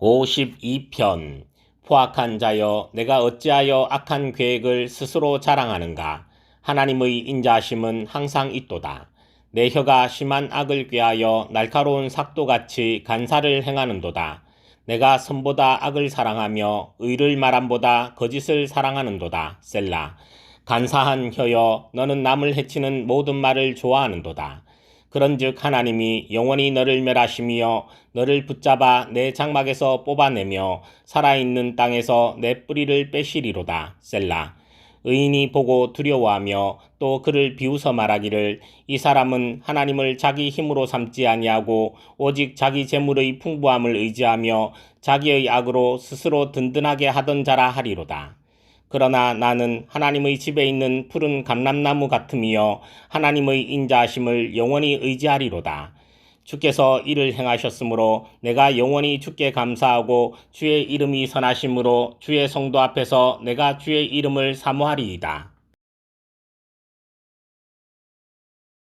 52편. 포악한 자여 내가 어찌하여 악한 계획을 스스로 자랑하는가? 하나님의 인자하심은 항상 있도다. 내 혀가 심한 악을 꾀하여 날카로운 삭도같이 간사를 행하는도다. 내가 선보다 악을 사랑하며 의를 말함보다 거짓을 사랑하는도다 셀라. 간사한 혀여 너는 남을 해치는 모든 말을 좋아하는도다 그런즉 하나님이 영원히 너를 멸하시며 너를 붙잡아 내 장막에서 뽑아내며 살아있는 땅에서 내 뿌리를 빼시리로다. 셀라. 의인이 보고 두려워하며 또 그를 비웃어 말하기를 이 사람은 하나님을 자기 힘으로 삼지 아니하고 오직 자기 재물의 풍부함을 의지하며 자기의 악으로 스스로 든든하게 하던 자라 하리로다. 그러나 나는 하나님의 집에 있는 푸른 감람나무 같음이여 하나님의 인자하심을 영원히 의지하리로다. 주께서 이를 행하셨으므로 내가 영원히 주께 감사하고 주의 이름이 선하심으로 주의 성도 앞에서 내가 주의 이름을 사모하리이다.